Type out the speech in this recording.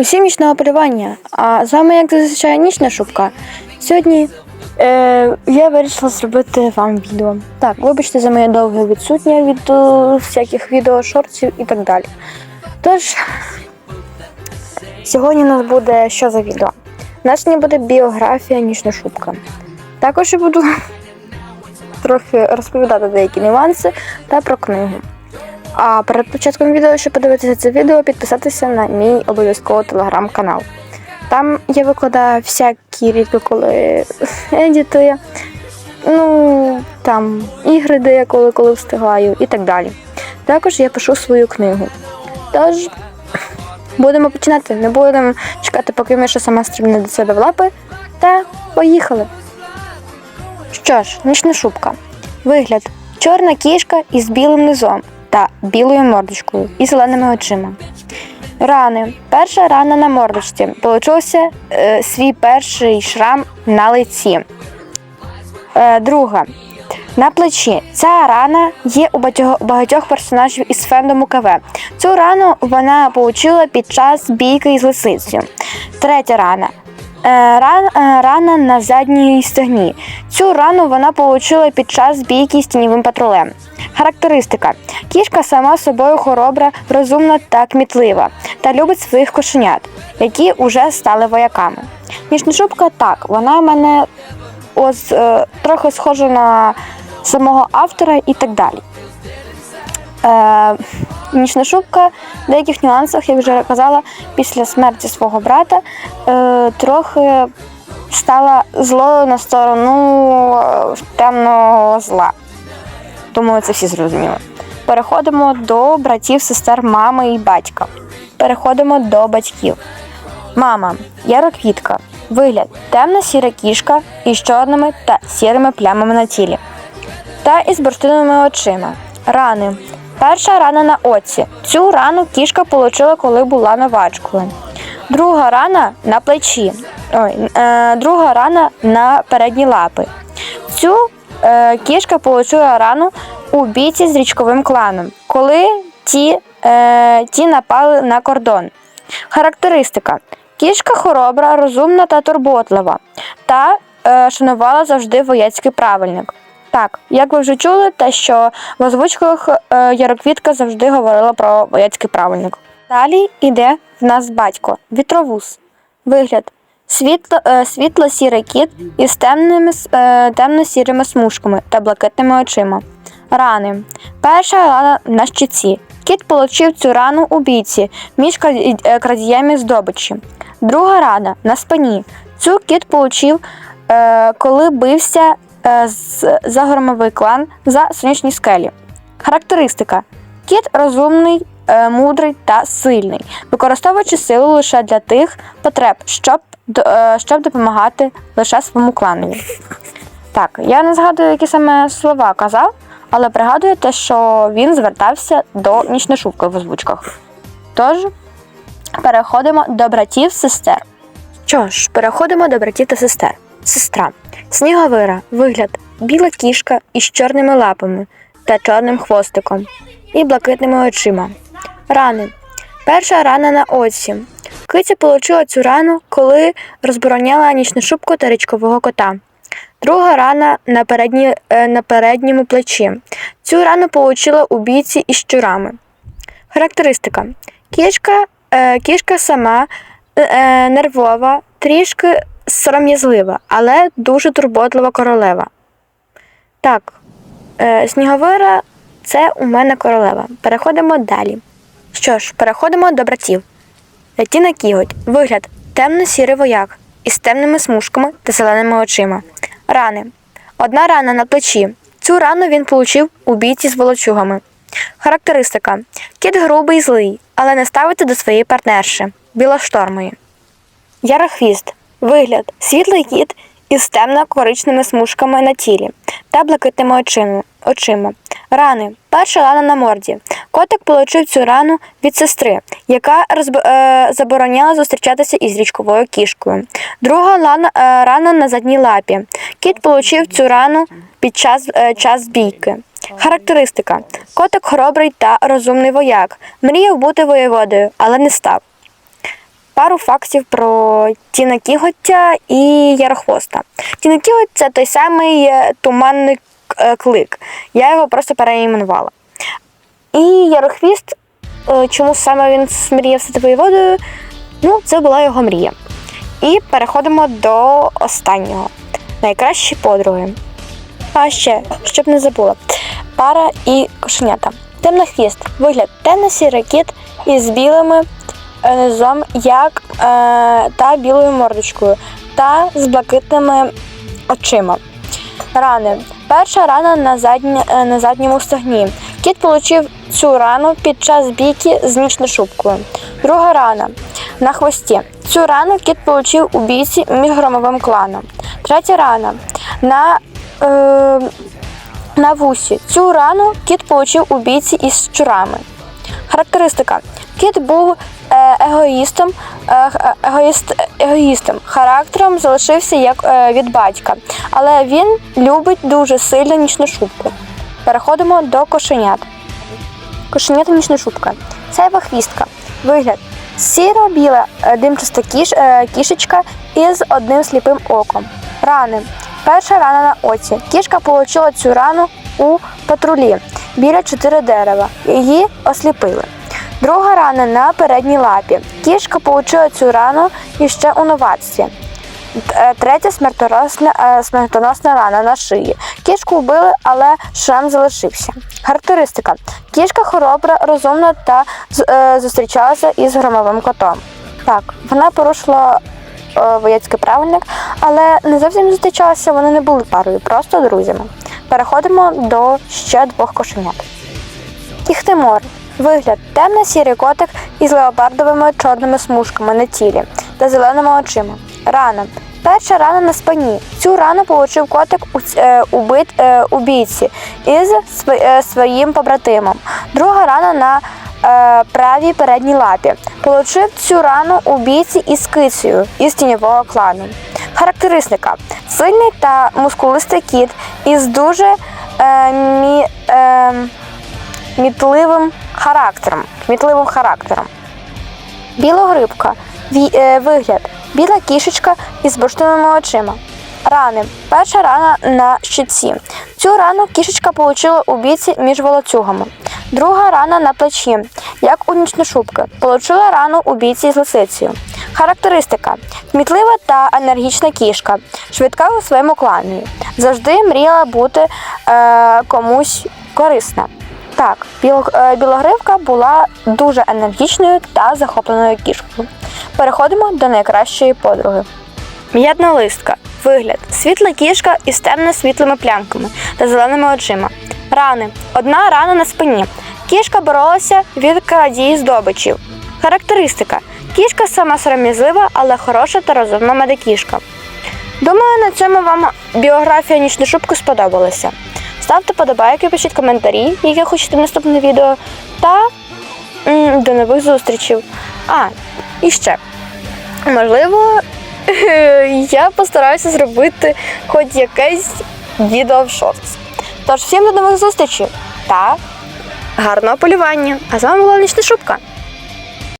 Усім нічного полювання. А з вами, як зазвичай, нічна шубка. Сьогодні е, я вирішила зробити вам відео. Так, вибачте за моє довге відсутнє від е, всяких відео, шортів і так далі. Тож, сьогодні у нас буде що за відео? У нас сьогодні буде біографія нічна шубка. Також я буду трохи розповідати деякі нюанси та про книгу. А перед початком відео, щоб подивитися це відео, підписатися на мій обов'язково телеграм-канал. Там я викладаю всякі рідко коли едіти, ну там ігри, де я коли коли встигаю і так далі. Також я пишу свою книгу. Тож будемо починати. Не будемо чекати, поки Миша сама стрибне до себе в лапи. Та поїхали. Що ж, нічна шубка. Вигляд: чорна кішка із білим низом та білою мордочкою і зеленими очима. Рани. Перша рана на мордочці. Получився е, свій перший шрам на лиці. Е, друга. На плечі. Ця рана є у багатьох, персонажів із фендому КВ. Цю рану вона отримала під час бійки із лисицею. Третя рана. Е, е, рана на задній стегні. Цю рану вона отримала під час бійки з тіньовим патрулем. Характеристика: кішка сама собою хоробра, розумна та кмітлива, та любить своїх кошенят, які вже стали вояками. Ніжна шубка так, вона мене ось е, трохи схожа на самого автора і так далі. Е, нічна шубка в деяких нюансах, як вже казала, після смерті свого брата е, трохи стала злою на сторону е, темного зла. Думаю, це всі зрозуміли. Переходимо до братів, сестер, мами і батька. Переходимо до батьків. Мама яроквітка. Вигляд темна сіра кішка із чорними та сірими плямами на тілі. Та із бурштиновими очима. Рани. Перша рана на оці. Цю рану кішка отримала, коли була новачкою. Друга рана на плечі. Ой, е, друга рана на передні лапи. Цю е, кішка отримала рану у бійці з річковим кланом, коли ті, е, ті напали на кордон. Характеристика: кішка хоробра, розумна та турботлива, та е, шанувала завжди воєцький правильник. Так, як ви вже чули, те, що в озвучках е, Яроквітка завжди говорила про воєцький правильник. Далі йде в нас батько, вітровус. Вигляд. Світло, е, світло-сірий кіт із темними, е, темно-сірими смужками та блакитними очима. Рани. Перша рана на щиці. Кіт получив цю рану у бійці між кра- крадіями здобичі. Друга рана на спині. Цю кіт получив, коли бився за громовий клан за сонячні скелі. Характеристика: кіт розумний, е, мудрий та сильний, використовуючи силу лише для тих потреб, щоб, е, щоб допомагати лише своєму кланові. Так, я не згадую, які саме слова казав, але пригадую те, що він звертався до нічношубки в озвучках. Тож, переходимо до братів сестер. Що ж, переходимо до братів та сестер. Сестра. Сніговира. Вигляд. Біла кішка із чорними лапами та чорним хвостиком і блакитними очима. Рани. Перша рана на оці. Киця отримала цю рану, коли розбороняла нічну шубку та річкового кота. Друга рана на, передні, е, на передньому плечі. Цю рану отримала у бійці із щурами. Характеристика: кішка, е, кішка сама е, нервова, трішки сором'язлива, але дуже турботлива королева. Так, е, Сніговира це у мене королева. Переходимо далі. Що ж, переходимо до братів. Летіна кіготь. Вигляд темно-сірий вояк із темними смужками та зеленими очима. Рани. Одна рана на плечі. Цю рану він отримав у бійці з волочугами. Характеристика: кіт грубий і злий, але не ставиться до своєї партнерші білоштормої. Ярохвіст. Вигляд світлий кіт із темно-коричневими смужками на тілі та блакитними очима. Рани. Перша рана на морді. Котик отримав цю рану від сестри, яка розб... е... забороняла зустрічатися із річковою кішкою. Друга лана... е... рана на задній лапі. Кіт отримав цю рану під час, е... час бійки. Характеристика: котик хоробрий та розумний вояк. Мріяв бути воєводою, але не став. Пару фактів про Тіна Кіготя і Ярохвоста. Тіна Кіготь це той самий е, туманний е, клик. Я його просто переіменувала. І Ярохвіст, е, чому саме він змріяв стати воєводою, ну, це була його мрія. І переходимо до останнього. Найкращі подруги. А ще, щоб не забула, пара і кошенята. Темнохвіст. Вигляд темно-сірий кіт із білими низом, як е, та білою мордочкою, та з блакитними очима. Рани. Перша рана на, задні, е, на задньому стегні. Кіт отримав цю рану під час бійки з нічношубкою. Друга рана на хвості. Цю рану кіт отримав у бійці між громовим кланом. Третя рана на, е, на вусі. Цю рану кіт отримав у бійці із щурами. Характеристика. Кіт був е, егоїстом, е, егоїст, егоїстом. Характером залишився як е, від батька, але він любить дуже сильно нічну шубку. Переходимо до кошенят. Кошенята нічна шубка. Це хвістка. Вигляд. Сіро-біла е, димчаста кіш, е, кішечка із одним сліпим оком. Рани. Перша рана на оці. Кішка отримала цю рану у патрулі біля чотири дерева. Її осліпили. Друга рана на передній лапі. Кішка отримала цю рану іще у новацтві. Е, Третя смертоносна, е, смертоносна рана на шиї. Кішку вбили, але шрам залишився. Характеристика: кішка хоробра, розумна та е, зустрічалася із громовим котом. Так, вона порушила е, воєцький правильник, але не зовсім зустрічалася, вони не були парою, просто друзями. Переходимо до ще двох кошенят. Кіхтимор. Вигляд темно-сірий котик із леопардовими чорними смужками на тілі та зеленими очима. Рана. Перша рана на спині. Цю рану отримав котик у, е, у, е, у бійці із св- е, своїм побратимом. Друга рана на е, правій передній лапі. Получив цю рану у бійці із кицею із тіньового клану. Характеристика: сильний та мускулистий кіт із дуже е, мі, е, мітливим характером. Мітливим характером. Білогрибка. Е, вигляд. Біла кішечка із бурштиновими очима. Рани. Перша рана на щиці. Цю рану кішечка отримала у бійці між волоцюгами. Друга рана на плечі, як у нічношубки. Получила рану у бійці з лисицею. Характеристика: кмітлива та енергічна кішка, швидка у своєму клані. Завжди мріяла бути е, комусь корисна. Так, е, білогривка була дуже енергічною та захопленою кішкою. Переходимо до найкращої подруги. М'ядна листка. Вигляд. Світла кішка із темно-світлими плямками та зеленими очима. Рани. Одна рана на спині. Кішка боролася від крадії здобичів. Характеристика. Кішка сама сором'язлива, але хороша та розумна медикішка. Думаю, на цьому вам біографія нічної шубки сподобалася. Ставте подобайки, пишіть коментарі, які хочете в наступне відео. Та до нових зустрічей. А, і ще. Можливо, я постараюся зробити хоч якесь відео в шортс. Тож всім до нових зустрічей та гарного полювання! А з вами була Нічна Шубка.